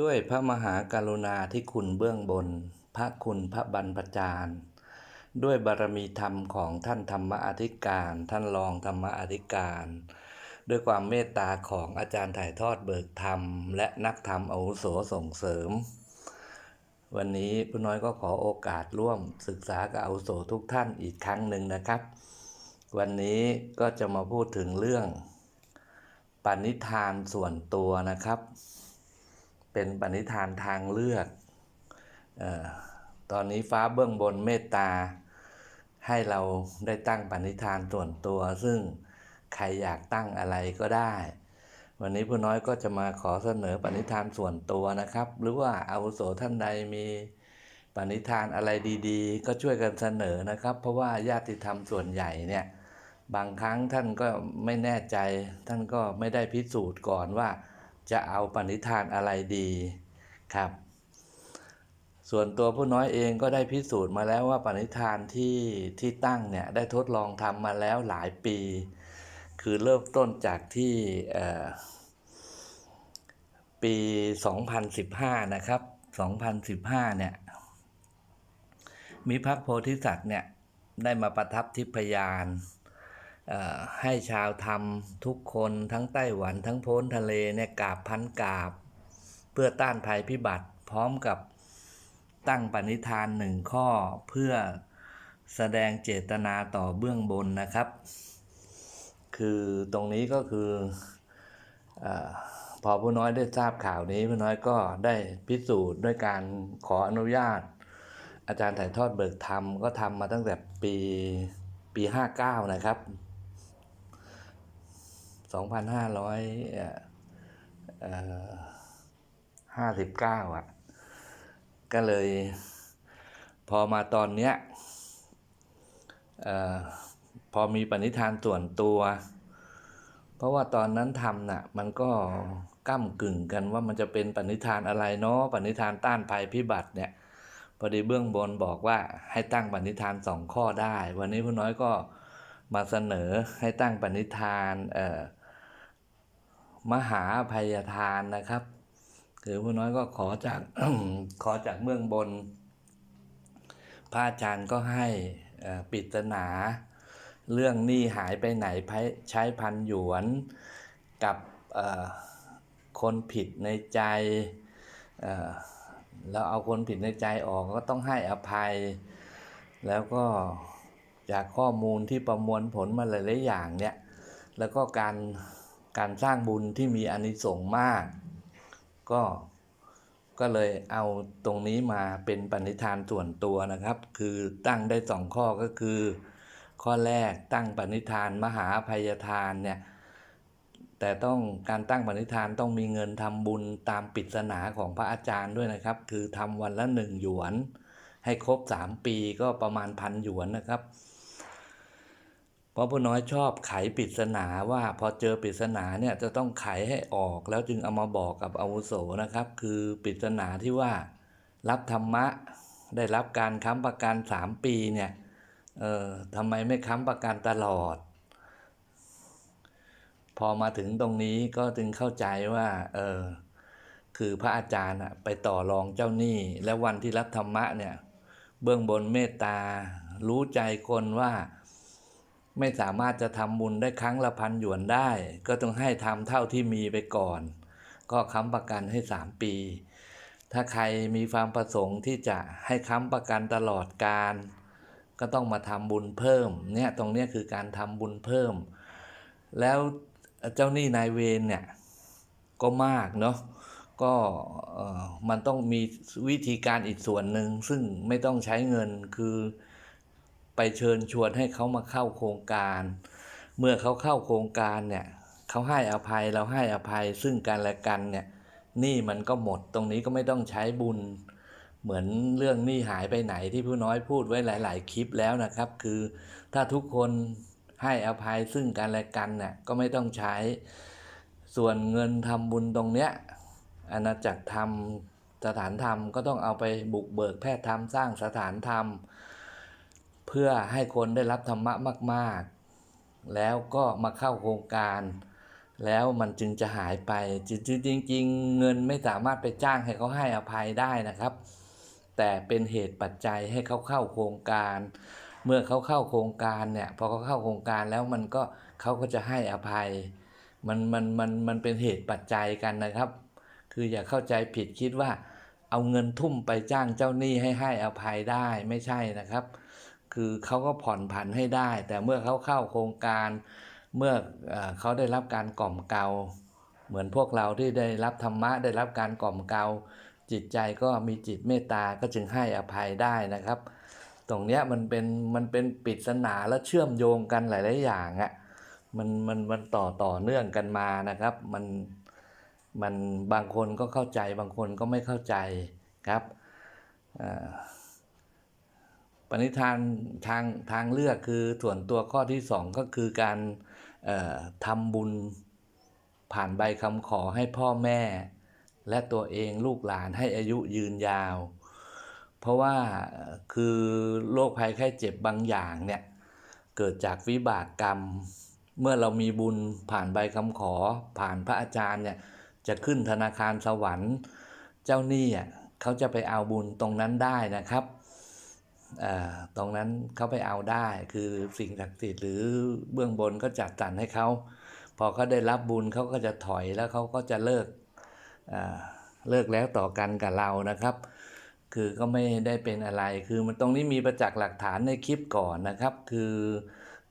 ด้วยพระมหากรุณาธิคุณเบื้องบน พระคุณพระบรรพจารย์ด้วยบารมีธรรมของท่านธรรมอธิการ ท่านรองธรรมอธิการ ด้วยความเมตตาของอาจารย์ถ่ายทอดเบิกธรรม และนักธรรมอาวุโสส่งเสริม วันนี้ผู้น้อยก็ขอโอกาสร่วมศึกษากับอาวุโสทุกท่านอีกครั้งหนึ่งนะครับ วันนี้ก็จะมาพูดถึงเรื่องปณิธานส่วนตัวนะครับ เป็นปณิธานทางเลือกออตอนนี้ฟ้าเบื้องบนเมตตา ให้เราได้ตั้งปณิธานส่วนตัว ซึ่งใครอยากตั้งอะไรก็ได้ วันนี้ผู้น้อยก็จะมาขอเสนอปณิธานส่วนตัวนะครับ หรือว่าอาวุโสท่านใดมีปณิธานอะไรดีๆ ก็ช่วยกันเสนอนะครับ เพราะว่าญาติธรรมส่วนใหญ่เนี่ยบางครั้งท่านก็ไม่แน่ใจ ท่านก็ไม่ได้พิสูจน์ก่อนว่า จะเอาปณิธานอะไรดีครับ ส่วนตัวผู้น้อยเองก็ได้พิสูจน์มาแล้วว่าปณิธานที่ที่ตั้งเนี่ยได้ทดลองทำมาแล้วหลายปี คือเริ่มต้นจากที่เอ่อปี 2015 นะครับ 2015 เนี่ย มีพระโพธิสัตว์เนี่ยได้มาประทับทิพยาน ให้ชาวธรรมทุกคนทั้งไต้หวันทั้งโพ้นทะเลเนี่ยกราบพันกราบ เพื่อต้านภัยพิบัติพร้อมกับตั้งปณิธานหนึ่งข้อเพื่อแสดงเจตนาต่อเบื้องบนนะครับ คือตรงนี้ก็คืออพอผู้น้อยได้ทราบข่าวนี้ผู้น้อยก็ได้พิสูจน์ด้วยการขออนุญาต อาจารย์ถ่ายทอดเบิกธรรมก็ทำมาตั้งแต่ปีปี 59 นะครับ 2,559 อะ ก็เลยพอมาตอนเนี้ยออพอมีปณิธานส่วนตัว เพราะว่าตอนนั้นทำน่ะ มันก็ก้ากึ่งกันว่ามันจะเป็นปณิธานอะไรเนาะปณิธานต้านภัยพิบัติเนี่ยพอดีเบื้องบนบอกว่าให้ตั้งปณิธานสองข้อได้ วันนี้ผู้น้อยก็มาเสนอให้ตั้งปณิธานเอ่อ มหาอภัยทานนะครับคือผู้น้อยก็ขอจากขอจากเบื้องบน พระอาจารย์ก็ให้ปริศนา เรื่องหนี้หายไปไหนใช้พันหยวนกับคนผิดในใจเอ่อแล้วเอาคนผิดในใจออกก็ต้องให้อภัย แล้วก็จากข้อมูลที่ประมวลผลมาหลายๆอย่างเนี่ย แล้วก็การ การสร้างบุญที่มีอนิสงส์มาก ก็ก็เลยเอาตรงนี้มาเป็นปณิธานส่วนตัวนะครับ คือตั้งได้สองข้อก็คือ ข้อแรกตั้งปณิธานมหาอภัยทานเนี่ยแต่ต้องการตั้งปณิธานต้องมีเงินทำบุญตามปริศนาของพระอาจารย์ด้วยนะครับ คือทำวันละหนึ่งหยวน ให้ครบสามปีก็ประมาณพันหยวนนะครับ เพราะผู้น้อยชอบไขปริศนาว่าพอเจอปริศนาเนี่ยจะต้องไขให้ออกแล้วจึงเอามาบอกกับอาวุโสนะครับ คือปริศนาที่ว่ารับธรรมะได้รับการค้ำประกันสามปีเนี่ยเออทำไมไม่ค้ำประกันตลอด พอมาถึงตรงนี้ก็จึงเข้าใจว่าเออคือพระอาจารย์อะไปต่อรองเจ้าหนี้ และวันที่รับธรรมะเนี่ยเบื้องบนเมตตารู้ใจคนว่า ไม่สามารถจะทำบุญได้ครั้งละพันหยวนได้ ก็ต้องให้ทำเท่าที่มีไปก่อน ก็ค้ำประกันให้สามปี ถ้าใครมีความประสงค์ที่จะให้ค้ำประกันตลอดการ ก็ต้องมาทำบุญเพิ่ม เนี่ยตรงเนี้ยคือการทำบุญเพิ่ม แล้วเจ้าหนี้นายเวรเนี่ยก็มากเนาะก็เอ่อมันต้องมีวิธีการอีกส่วนหนึ่งซึ่งไม่ต้องใช้เงินคือ ไปเชิญชวนให้เขามาเข้าโครงการ เมื่อเขาเข้าโครงการเนี่ยเขาให้อภัยเราให้อภัยซึ่งกันและกันเนี่ยนี้มันก็หมดตรงนี้ก็ไม่ต้องใช้บุญ เหมือนเรื่องหนี้หายไปไหนที่ผู้น้อยพูดไว้หลาย ๆ คลิปแล้วนะครับ คือถ้าทุกคนให้อภัยซึ่งกันและกันเนี่ยก็ไม่ต้องใช้ ส่วนเงินทำบุญตรงเนี้ยอาณาจักรธรรมสถานธรรมก็ต้องเอาไปบุกเบิกแพทย์ธรรมสร้างสถานธรรม เพื่อให้คนได้รับธรรมะมาก ๆ แล้วก็มาเข้าโครงการ แล้วมันจึงจะหายไปจริงจริงเงินไม่สามารถไปจ้างให้เขาให้อภัยได้นะครับ แต่เป็นเหตุปัจจัยให้เขาเข้าโครงการ เมื่อเขาเข้าโครงการเนี่ยพอเขาเข้าโครงการแล้วมันก็เขาก็จะให้อภัย มันมันมันมันเป็นเหตุปัจจัยกันนะครับ คืออย่าเข้าใจผิดคิดว่าเอาเงินทุ่มไปจ้างเจ้าหนี้ให้ให้อภัยได้ไม่ใช่นะครับ คือเขาก็ผ่อนผันให้ได้ แต่เมื่อเขาเข้าโครงการเมื่อเอเขาได้รับการกล่อมเกลาเหมือนพวกเราที่ได้รับธรรมะได้รับการกล่อมเกลาจิตใจก็มีจิตเมตตาก็จึงให้อภัยได้นะครับ ตรงเนี้ยมันเป็นมันเป็นปริศนาและเชื่อมโยงกันหลาย ๆ อย่างอะ่ะมันมันมันต่อต่อเนื่องกันมานะครับ มันมันบางคนก็เข้าใจบางคนก็ไม่เข้าใจครับอ่า ปณิธานทางทางเลือกคือส่วนตัวข้อที่สองก็คือการทำบุญผ่านใบคำขอให้พ่อแม่ และตัวเองลูกหลานให้อายุยืนยาว เพราะว่าคือโรคภัยไข้เจ็บบางอย่างเนี่ย เกิดจากวิบากกรรม เมื่อเรามีบุญผ่านใบคำขอ ผ่านพระอาจารย์เนี่ยจะขึ้นธนาคารสวรรค์ เจ้าหนี้อะเขาจะไปเอาบุญตรงนั้นได้นะครับ ตรงนั้นเขาไปเอาได้ คือสิ่งศักดิ์สิทธิ์หรือเบื้องบนก็จัดสรรให้เขาพอเขาได้รับบุญเขาก็จะถอยแล้วเขาก็จะเลิกอ่าเลิกแล้วต่อกันกับเรานะครับ คือก็ไม่ได้เป็นอะไร คือมันตรงนี้มีประจักษ์หลักฐานในคลิปก่อนนะครับ คือ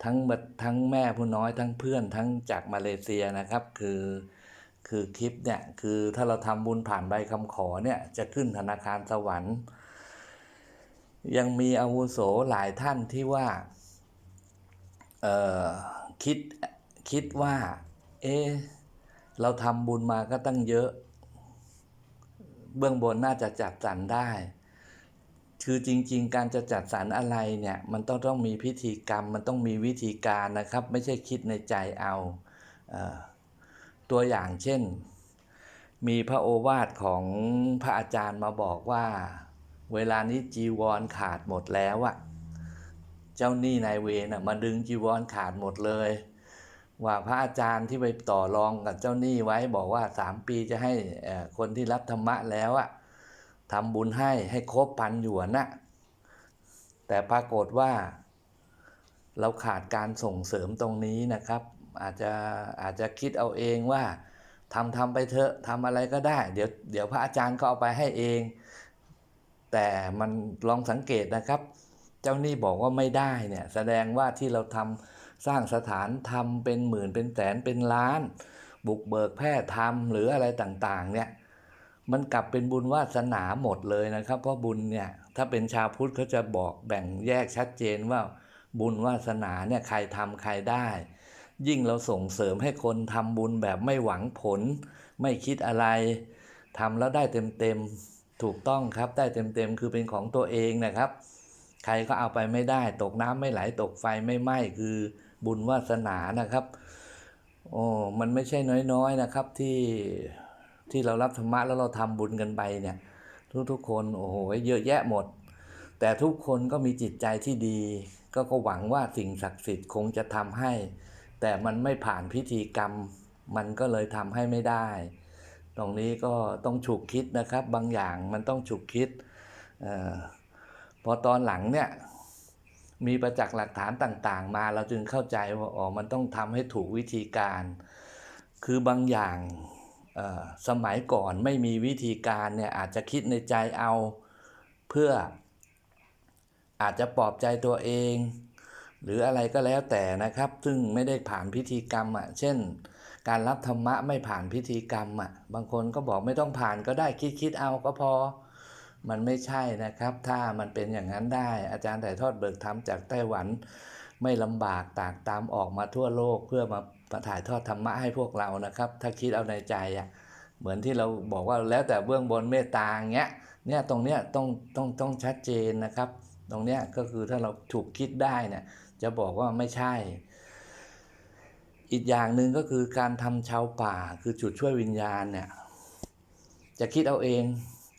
ทั้งบัดทั้งแม่ผู้น้อยทั้งเพื่อนทั้งจากมาเลเซียนะครับ คือคือคลิปเนี่ยคือถ้าเราทำบุญผ่านใบคำขอเนี่ยจะขึ้นธนาคารสวรรค์ ยังมีอาวุโสหลายท่านที่ว่าเอ่อคิดคิดว่า เอ๊เราทำบุญมาก็ตั้งเยอะ เบื้องบนน่าจะจัดสรรได้ คือจริง ๆ การจะจัดสรรอะไรเนี่ย มันต้องต้องมีพิธีกรรม มันต้องมีวิธีการนะครับ ไม่ใช่คิดในใจเอาเออตัวอย่างเช่น มีพระโอวาทของพระอาจารย์มาบอกว่า เวลานี้จีวรขาดหมดแล้วอะเจ้าหนี้นายเวรนะมาดึงจีวรขาดหมดเลย ว่าพระอาจารย์ที่ไปต่อรองกับเจ้าหนี้ไว้บอกว่าสามปีจะให้คนที่รับธรรมะแล้วอะทำบุญให้ให้ครบพันหยวนน่ะแต่ปรากฏว่า เราขาดการส่งเสริมตรงนี้นะครับ อาจจะอาจจะคิดเอาเองว่าทำทำไปเถอะทำอะไรก็ได้ เดี๋ยวเดี๋ยวพระอาจารย์ก็เอาไปให้เอง แต่มันลองสังเกตนะครับ เจ้าหนี้บอกว่าไม่ได้เนี่ยแสดงว่าที่เราทำสร้างสถานทำเป็นหมื่นเป็นแสนเป็นล้าน บุกเบิกแพทย์ทำหรืออะไรต่างๆเนี่ยมันกลับเป็นบุญวาสนาหมดเลยนะครับ เพราะบุญเนี่ยถ้าเป็นชาวพุทธเขาจะบอกแบ่งแยกชัดเจนว่าบุญวาสนาเนี่ยใครทำใครได้ ยิ่งเราส่งเสริมให้คนทำบุญแบบไม่หวังผล ไม่คิดอะไรทำแล้วได้เต็มๆ ถูกต้องครับได้เต็มๆคือเป็นของตัวเองนะครับ ใครก็เอาไปไม่ได้ ตกน้ำไม่ไหลตกไฟไม่ไหม้คือบุญวาสนานะครับโอ้มันไม่ใช่น้อยๆนะครับที่ที่เรารับธรรมะแล้วเราทำบุญกันไปเนี่ยทุกๆคนโอ้โหเยอะแยะหมด แต่ทุกคนก็มีจิตใจที่ดี ก็ก็หวังว่าสิ่งศักดิ์สิทธิ์คงจะทำให้ แต่มันไม่ผ่านพิธีกรรม มันก็เลยทำให้ไม่ได้ ตรงนี้ก็ต้องฉุกคิดนะครับ บางอย่างมันต้องฉุกคิดออพอตอนหลังเนี่ยมีประจักษ์หลักฐานต่าง ๆ มาเราจึงเข้าใจว่าอ๋อมันต้องทำให้ถูกวิธีการ คือบางอย่างออสมัยก่อนไม่มีวิธีการเนี่ยอาจจะคิดในใจเอาเพื่ออาจจะปลอบใจตัวเอง หรืออะไรก็แล้วแต่นะครับ ซึ่งไม่ได้ผ่านพิธีกรรมอะเช่น การรับธรรมะไม่ผ่านพิธีกรรมอะ บางคนก็บอกไม่ต้องผ่านก็ได้คิดคิดเอาก็พอ มันไม่ใช่นะครับ ถ้ามันเป็นอย่างนั้นได้ อาจารย์ถ่ายทอดเบิกธรรมจากไต้หวัน ไม่ลำบากตากตามออกมาทั่วโลกเพื่อมามาถ่ายทอดธรรมะให้พวกเรานะครับ ถ้าคิดเอาในใจอะ เหมือนที่เราบอกว่าแล้วแต่เบื้องบนเมตตาอย่างเงี้ย เนี่ยตรงเนี้ยต้องต้องต้องชัดเจนนะครับ ตรงเนี้ยก็คือถ้าเราถูกคิดได้เนี่ยจะบอกว่าไม่ใช่ อีกอย่างหนึ่งก็คือการทำชาวป่าคือจุดช่วยวิญญาณเนี่ย จะคิดเอาเอง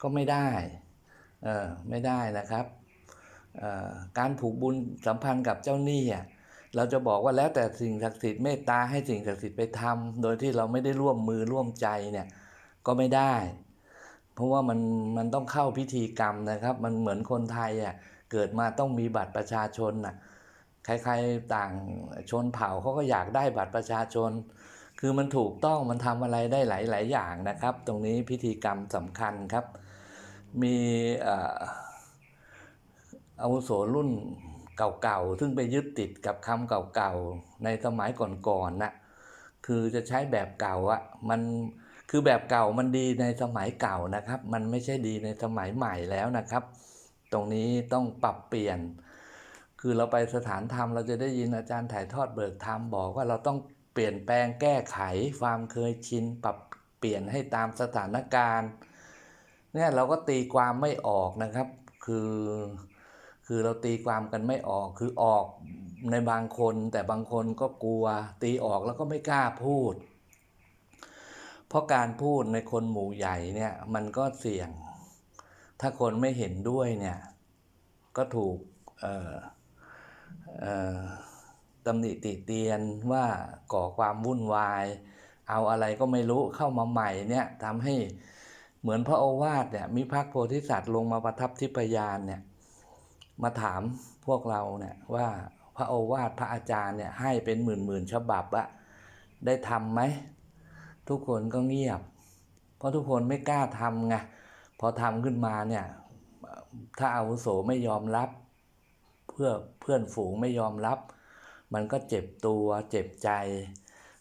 ก็ไม่ได้เออไม่ได้นะครับการผูกบุญสัมพันธ์กับเจ้าหนี้อะเราจะบอกว่าแล้วแต่สิ่งศักดิ์สิทธิ์เมตตาให้สิ่งศักดิ์สิทธิ์ไปทำโดยที่เราไม่ได้ร่วมมือร่วมใจเนี่ยก็ไม่ได้ เพราะว่ามันมันต้องเข้าพิธีกรรมนะครับ มันเหมือนคนไทยอะเกิดมาต้องมีบัตรประชาชนน่ะ ใครๆต่างชนเผ่าเขาก็อยากได้บัตรประชาชน คือมันถูกต้องมันทำอะไรได้หลาย ๆ อย่างนะครับ ตรงนี้พิธีกรรมสำคัญครับ มีอาวุโสรุ่นเก่าๆ ซึ่งไปยึดติดกับคำเก่าๆ ในสมัยก่อนๆน่ะคือจะใช้แบบเก่าอะมันคือแบบเก่ามันดีในสมัยเก่านะครับ มันไม่ใช่ดีในสมัยใหม่แล้วนะครับ ตรงนี้ต้องปรับเปลี่ยน คือเราไปสถานธรรมเราจะได้ยินอาจารย์ถ่ายทอดเบิกธรรมบอกว่าเราต้องเปลี่ยนแปลงแก้ไขความเคยชิน ปรับเปลี่ยนให้ตามสถานการณ์เนี่ยเราก็ตีความไม่ออกนะครับ คือ คือเราตีความกันไม่ออกคือออกในบางคน แต่บางคนก็กลัว ตีออกแล้วก็ไม่กล้าพูด เพราะการพูดในคนหมู่ใหญ่เนี่ยมันก็เสี่ยง ถ้าคนไม่เห็นด้วยเนี่ยก็ถูกเอ่อเอ่อ ตำหนิติเตียนว่าก่อความวุ่นวาย เอาอะไรก็ไม่รู้เข้ามาใหม่เนี่ยทำให้เหมือนพระโอวาทเนี่ยมีพระโพธิสัตว์ลงมาประทับที่พยานเนี่ยมาถามพวกเราเนี่ยว่าพระโอวาทพระอาจารย์เนี่ยให้เป็นหมื่นหมื่นฉบับอะได้ทำไหมทุกคนก็เงียบ เพราะทุกคนไม่กล้าทำไงพอทำขึ้นมาเนี่ยถ้าอาวุโสไม่ยอมรับ เพื่อเพื่อนฝูงไม่ยอมรับ มันก็เจ็บตัวเจ็บใจ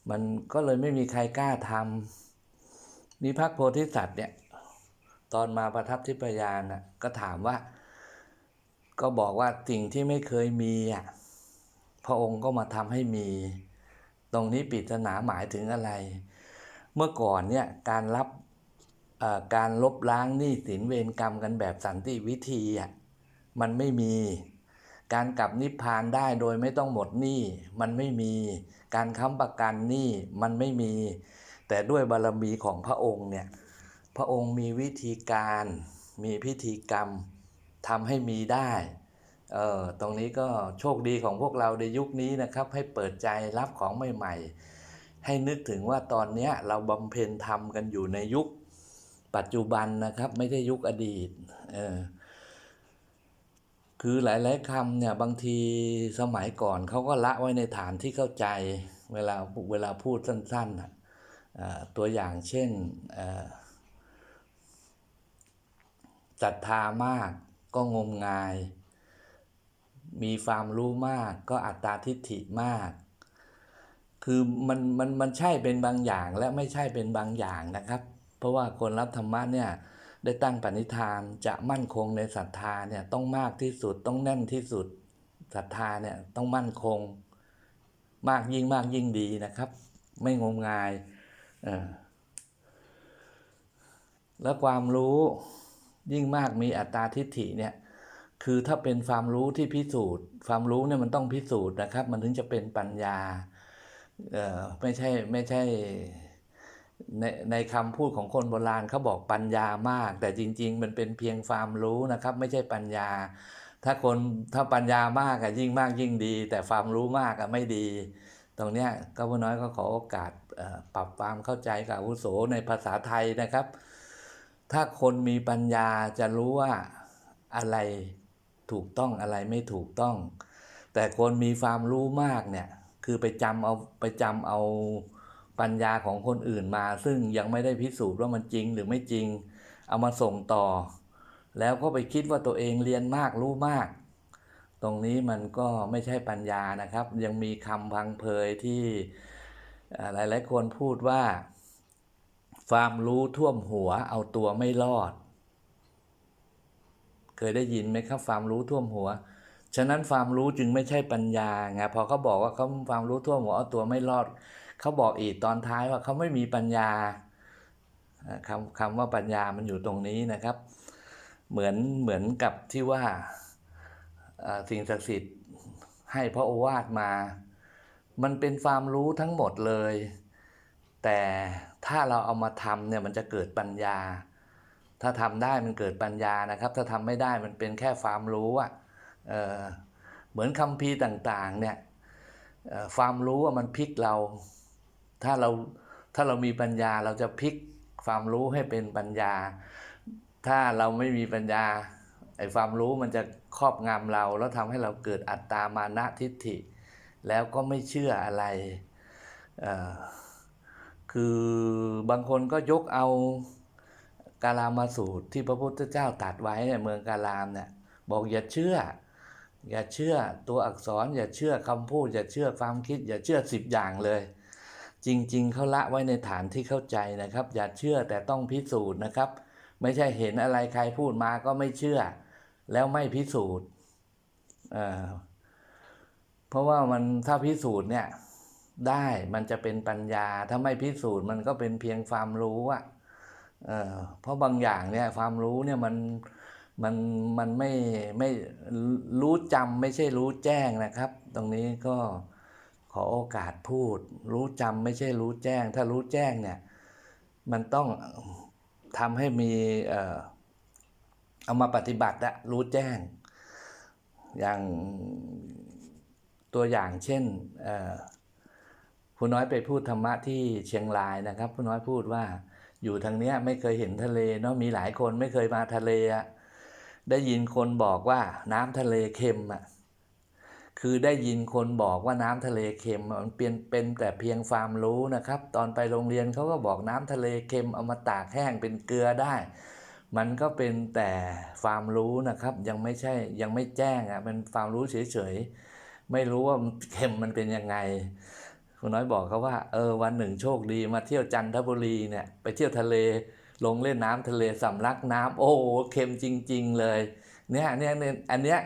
มันก็เลยไม่มีใครกล้าทำนี่พระโพธิสัตว์เนี่ยตอนมาประทับที่พยานนะก็ถามว่า ก็บอกว่าสิ่งที่ไม่เคยมีอะพระองค์ก็มาทำให้มี ตรงนี้ปริศนาหมายถึงอะไร เมื่อก่อนเนี่ยการรับเอ่อการลบล้างหนี้สินเวรกรรมกันแบบสันติวิธีอะมันไม่มี การกลับนิพพานได้โดยไม่ต้องหมดหนี้มันไม่มี การค้ำประกันหนี้มันไม่มี แต่ด้วยบารมีของพระองค์เนี่ยพระองค์มีวิธีการมีพิธีกรรมทำให้มีได้เออตรงนี้ก็โชคดีของพวกเราในยุคนี้นะครับ ให้เปิดใจรับของใหม่ๆ ให้นึกถึงว่าตอนนี้เราบำเพ็ญธรรมกันอยู่ในยุคปัจจุบันนะครับ ไม่ใช่ยุคอดีตเออ คือหลาย ๆคำเนี่ยบางทีสมัยก่อนเขาก็ละไว้ในฐานที่เข้าใจเวลาเวลาพูดสั้นๆน่ะอ่าตัวอย่างเช่นศรัทธามากก็งมงาย มีความรู้มากก็อัตตาทิฏฐิมาก คือมันมันมันใช่เป็นบางอย่างและไม่ใช่เป็นบางอย่างนะครับ เพราะว่าคนรับธรรมะเนี่ย ได้ตั้งปณิธานจะมั่นคงในศรัทธาเนี่ยต้องมากที่สุดต้องแน่นที่สุดศรัทธาเนี่ยต้องมั่นคง มากยิ่งมากยิ่งดีนะครับ ไม่งมงายแล้วความรู้ยิ่งมากมีอัตตาทิฏฐิเนี่ยคือถ้าเป็นความรู้ที่พิสูจน์ ความรู้เนี่ยมันต้องพิสูจน์นะครับ มันถึงจะเป็นปัญญาเอ่อไม่ใช่ไม่ใช่ ในในคำพูดของคนโบราณเขาบอกปัญญามาก แต่จริง ๆ มันเป็นเพียงความรู้นะครับ ไม่ใช่ปัญญา ถ้าคนถ้าปัญญามากอะยิ่งมากยิ่งดี แต่ความรู้มากอะไม่ดี ตรงเนี้ยก็พ่อน้อยก็ขอโอกาสปรับความเข้าใจกับอุโสในภาษาไทยนะครับ ถ้าคนมีปัญญาจะรู้ว่าอะไรถูกต้องอะไรไม่ถูกต้อง แต่คนมีความรู้มากเนี่ยคือไปจำเอาไปจำเอา ปัญญาของคนอื่นมา ซึ่งยังไม่ได้พิสูจน์ว่ามันจริงหรือไม่จริง เอามาส่งต่อ แล้วก็ไปคิดว่าตัวเองเรียนมากรู้มาก ตรงนี้มันก็ไม่ใช่ปัญญานะครับ ยังมีคำพังเพยที่หลายๆคนพูดว่าความรู้ท่วมหัวเอาตัวไม่รอด เคยได้ยินไหมครับความรู้ท่วมหัว ฉะนั้นความรู้จึงไม่ใช่ปัญญาไงพอเขาบอกว่าเขาความรู้ท่วมหัวเอาตัวไม่รอด เขาบอกอีกตอนท้ายว่าเขาไม่มีปัญญาคำคำว่าปัญญามันอยู่ตรงนี้นะครับ เหมือนเหมือนกับที่ว่าสิ่งศักดิ์สิทธิ์ให้พระโอวาทมา มันเป็นความรู้ทั้งหมดเลย แต่ถ้าเราเอามาทำเนี่ยมันจะเกิดปัญญา ถ้าทำได้มันเกิดปัญญานะครับ ถ้าทำไม่ได้มันเป็นแค่ความรู้อะเเหมือนคำพีต่างๆเนี่ยความรู้ว่ามันพลิกเรา ถ้าเราถ้าเรามีปัญญาเราจะพลิกความรู้ให้เป็นปัญญา ถ้าเราไม่มีปัญญาไอ้ความรู้มันจะครอบงำเรา แล้วทำให้เราเกิดอัตตามานะทิฏฐิ แล้วก็ไม่เชื่ออะไรอ่อคือบางคนก็ยกเอากาลามาสูตรที่พระพุทธเจ้าตรัดไว้ในเมืองกาลามเนี่ยบอกอย่าเชื่อ อย่าเชื่อตัวอักษร อย่าเชื่อคำพูด อย่าเชื่อความคิด อย่าเชื่อสิบอย่างเลย จริง ๆเขาละไว้ในฐานที่เข้าใจนะครับ อย่าเชื่อแต่ต้องพิสูจน์นะครับ ไม่ใช่เห็นอะไรใครพูดมาก็ไม่เชื่อ แล้วไม่พิสูจน์เออเพราะว่ามันถ้าพิสูจน์เนี่ยได้มันจะเป็นปัญญาถ้าไม่พิสูจน์มันก็เป็นเพียงความรู้อะเอ่อเพราะบางอย่างเนี่ยความรู้เนี่ยมันมันมันไม่ไม่รู้จำไม่ใช่รู้แจ้งนะครับ ตรงนี้ก็ ขอโอกาสพูด รู้จำไม่ใช่รู้แจ้ง ถ้ารู้แจ้งเนี่ยมันต้องทำให้มีเออเอามาปฏิบัติอะรู้แจ้ง อย่างตัวอย่างเช่นเออผู้น้อยไปพูดธรรมะที่เชียงรายนะครับผู้น้อยพูดว่าอยู่ทางเนี้ยไม่เคยเห็นทะเลเนาะมีหลายคนไม่เคยมาทะเลอะได้ยินคนบอกว่าน้ำทะเลเค็มอะ คือได้ยินคนบอกว่าน้ำทะเลเค็มมันเป็นเป็นแต่เพียงความรู้นะครับ ตอนไปโรงเรียนเขาก็บอกน้ำทะเลเค็มเอามาตากแห้งเป็นเกลือได้ มันก็เป็นแต่ความรู้นะครับ ยังไม่ใช่ยังไม่แจ้งอะเป็นความรู้เฉยๆไม่รู้ว่าเค็มมันเป็นยังไงคุณน้อยบอกเขาว่าเออวันหนึ่งโชคดีมาเที่ยวจันทบุรีเนี่ยไปเที่ยวทะเลลงเล่นน้ำทะเลสำลักน้ำโอ้โหเค็มจริง ๆ เลยเนี่ยเนี่ยเนี่ยอันเนี้ย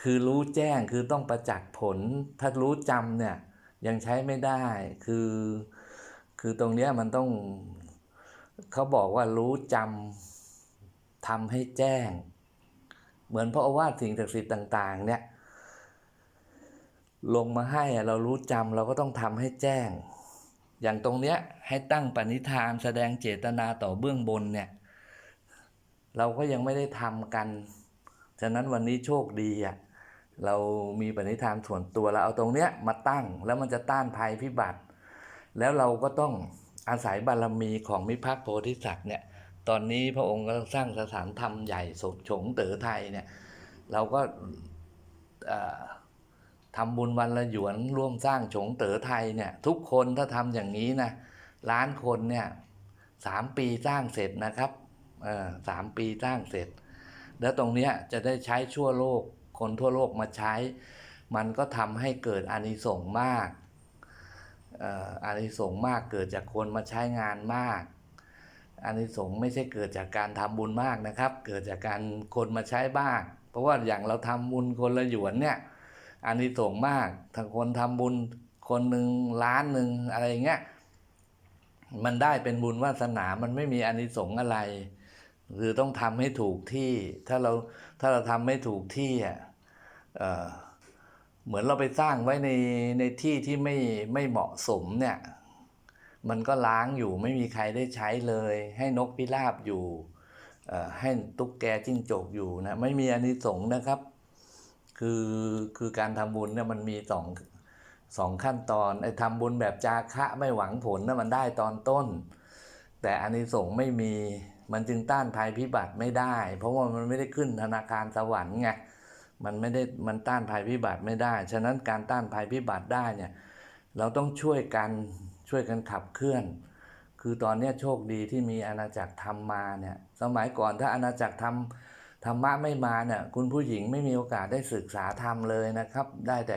คือรู้แจ้งคือต้องประจักษ์ผล ถ้ารู้จำเนี่ยยังใช้ไม่ได้ คือ คือตรงเนี้ยมันต้องเขาบอกว่ารู้จำทำให้แจ้ง เหมือนพระโอวาทสิ่งศักดิ์สิทธิ์ต่าง ๆ เนี่ย ลงมาให้เรารู้จำเราก็ต้องทำให้แจ้ง อย่างตรงเนี้ยให้ตั้งปณิธานแสดงเจตนาต่อเบื้องบนเนี่ย เราก็ยังไม่ได้ทำกัน ฉะนั้นวันนี้โชคดีอะเรามีปณิธานส่วนตัวเราเอาตรงเนี้ยมาตั้งแล้วมันจะต้านภัยพิบัติ แล้วเราก็ต้องอาศัยบารมีของมิพักโพธิสัตว์เนี่ยตอนนี้พระองค์กำลังสร้างสถานธรรมใหญ่สมฉงเต๋อไทยเนี่ยเราก็ทำบุญวันละหยวนร่วมสร้างฉงเต๋อไทยเนี่ยทุกคนถ้าทำอย่างนี้นะล้านคนเนี่ยสามปีสร้างเสร็จนะครับสามปีสร้างเสร็จ แล้วตรงนี้จะได้ใช้ชั่วโลก คนทั่วโลกมาใช้ มันก็ทำให้เกิดอานิสงส์มากอานิสงส์มากเกิดจากคนมาใช้งานมากอานิสงส์ไม่ใช่เกิดจากการทำบุญมากนะครับ เกิดจากการคนมาใช้บ้าง เพราะว่าอย่างเราทำบุญคนละหยวนเนี่ยอานิสงส์มากถ้าคนทำบุญคนหนึ่งล้านหนึ่งอะไรเงี้ยมันได้เป็นบุญวาสนา มันไม่มีอานิสงส์อะไร คือต้องทำให้ถูกที่ถ้าเราถ้าเราทำไม่ถูกที่อะเหมือนเราไปสร้างไว้ในในที่ที่ไม่ไม่เหมาะสมเนี่ย มันก็ล้างอยู่ไม่มีใครได้ใช้เลย ให้นกพิราบอยู่ให้ตุ๊กแกจิ้งจกอยู่นะไม่มีอานิสงส์นะครับ คือคือการทำบุญเนี่ยมันมีสองสองขั้นตอนไอ้ทำบุญแบบจาคะไม่หวังผลนะ่ะมันได้ตอนต้น แต่อานิสงส์ไม่มี มันจึงต้านภัยพิบัติไม่ได้ เพราะว่ามันไม่ได้ขึ้นธนาคารสวรรค์ไงมันไม่ได้มันต้านภัยพิบัติไม่ได้ ฉะนั้นการต้านภัยพิบัติได้เนี่ยเราต้องช่วยกันช่วยกันขับเคลื่อน คือตอนนี้โชคดีที่มีอาณาจักรธรรมมาเนี่ยสมัยก่อนถ้าอาณาจักรธรรมธรรมะไม่มาเนี่ยคุณผู้หญิงไม่มีโอกาสได้ศึกษาธรรมเลยนะครับ ได้แต่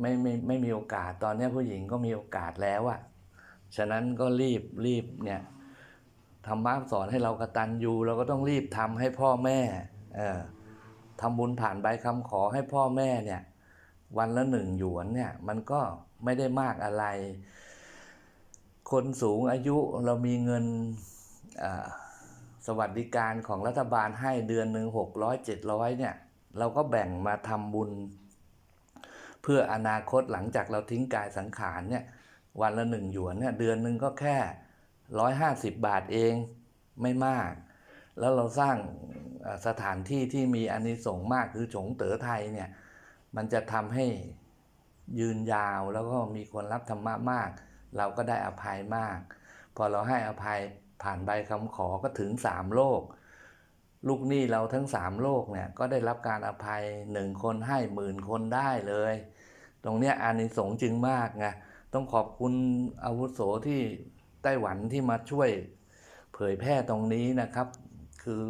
ไม่ไม่ไม่มีโอกาสตอนนี้ผู้หญิงก็มีโอกาสแล้วอะฉะนั้นก็รีบรีบเนี่ย ธรรมะสอนให้เรากระตัญญูเราก็ต้องรีบทำให้พ่อแม่เออทำบุญผ่านใบคำขอให้พ่อแม่เนี่ยวันละหนึ่งหยวนเนี่ยมันก็ไม่ได้มากอะไร คนสูงอายุเรามีเงินสวัสดิการของรัฐบาลให้เดือนหนึ่งหกร้อยเจ็ดร้อยเนี่ยเราก็แบ่งมาทำบุญ เพื่ออนาคตหลังจากเราทิ้งกายสังขารเนี่ยวันละหนึ่งหยวนเนี่ยเดือนหนึ่งก็แค่ ร้อยห้าสิบบาทเองไม่มาก แล้วเราสร้างสถานที่ที่มีอานิสงส์มากคือฉงเต๋อไทยเนี่ยมันจะทำให้ยืนยาวแล้วก็มีคนรับธรรมะมาก เราก็ได้อภัยมาก พอเราให้อภัยผ่านใบคำขอก็ถึงสามโลก ลูกหนี้เราทั้งสามโลกเนี่ยก็ได้รับการอภัยหนึ่งคนให้หมื่นคนได้เลย ตรงเนี้ยอานิสงส์จึงมากไงต้องขอบคุณอาวุโสที่ ไต้หวันที่มาช่วยเผยแพร่ตรงนี้นะครับ คือ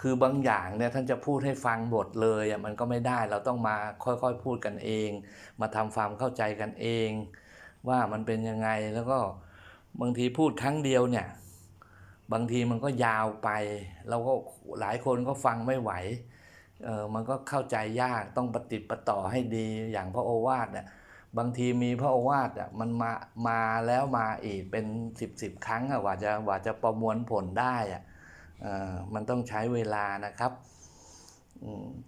คือบางอย่างเนี่ยท่านจะพูดให้ฟังหมดเลยอะมันก็ไม่ได้เราต้องมาค่อยๆพูดกันเอง มาทำความเข้าใจกันเอง ว่ามันเป็นยังไงแล้วก็บางทีพูดครั้งเดียวเนี่ยบางทีมันก็ยาวไป แล้วก็หลายคนก็ฟังไม่ไหวเออมันก็เข้าใจยากต้องปฏิดประต่อให้ดีอย่างพระโอวาทเนี่ย บางทีมีพระโอวาทอะมันมามาแล้วมาอีกเป็นสิบสิบครั้งอะกว่าจะกว่าจะประมวลผลได้อะเออมันต้องใช้เวลานะครับ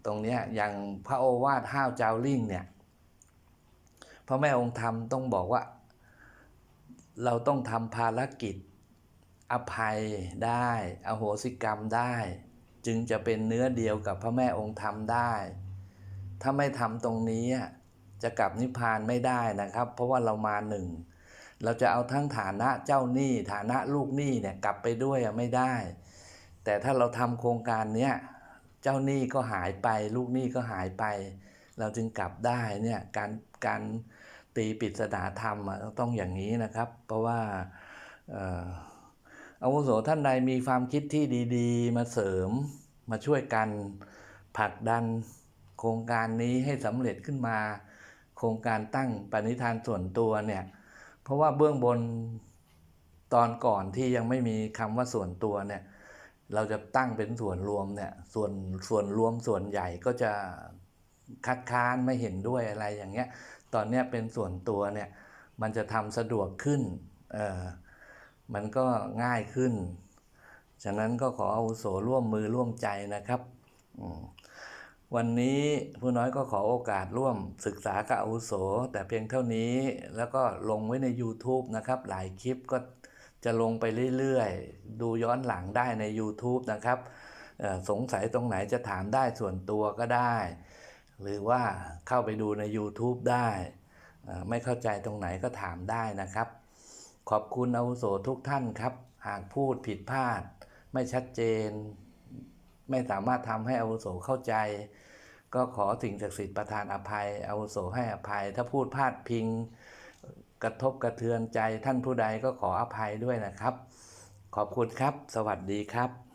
ตรงเนี้ยอย่างพระโอวาทห้าวเจ้าลิ่งเนี่ยพระแม่องค์ธรรมต้องบอกว่า เราต้องทำภารกิจอภัยได้ อโหสิกรรมได้ จึงจะเป็นเนื้อเดียวกับพระแม่องค์ธรรมได้ ถ้าไม่ทำตรงนี้อะ จะกลับนิพพานไม่ได้นะครับ เพราะว่าเรามาหนึ่งเราจะเอาทั้งฐานะเจ้าหนี้ฐานะลูกหนี้เนี่ยกลับไปด้วยไม่ได้ แต่ถ้าเราทำโครงการเนี้ยเจ้าหนี้ก็หายไป ลูกหนี้ก็หายไป เราจึงกลับได้เนี่ยการการตีปริศนาธรรมต้องอย่างนี้นะครับ เพราะว่าอาวุโสท่านใดมีความคิดที่ดีๆ มาเสริมมาช่วยกันผลักดันโครงการนี้ให้สำเร็จขึ้นมา โครงการตั้งปณิธานส่วนตัวเนี่ยเพราะว่าเบื้องบนตอนก่อนที่ยังไม่มีคำว่าส่วนตัวเนี่ยเราจะตั้งเป็นส่วนรวมเนี่ยส่วนส่วนรวมส่วนใหญ่ก็จะคัดค้านไม่เห็นด้วยอะไรอย่างเงี้ยตอนเนี้ยเป็นส่วนตัวเนี่ยมันจะทำสะดวกขึ้นเออมันก็ง่ายขึ้น ฉะนั้นก็ขออาวุโสร่วมมือร่วมใจนะครับอืม วันนี้ผู้น้อยก็ขอโอกาสร่วมศึกษากับอาวุโส แต่เพียงเท่านี้แล้วก็ลงไว้ใน YouTube นะครับ หลายคลิปก็จะลงไปเรื่อยๆ ดูย้อนหลังได้ใน YouTube นะครับสงสัยตรงไหนจะถามได้ส่วนตัวก็ได้ หรือว่าเข้าไปดูใน YouTube ได้ ไม่เข้าใจตรงไหนก็ถามได้นะครับ ขอบคุณอาวุโสทุกท่านครับ หากพูดผิดพลาด ไม่ชัดเจน ไม่สามารถทำให้อาวุโสเข้าใจ ก็ขอสิ่งศักดิ์สิทธิ์ประทานอภัยอาวุโสให้อภัย ถ้าพูดพลาดพิง กระทบกระเทือนใจท่านผู้ใดก็ขออภัยด้วยนะครับ ขอบคุณครับ สวัสดีครับ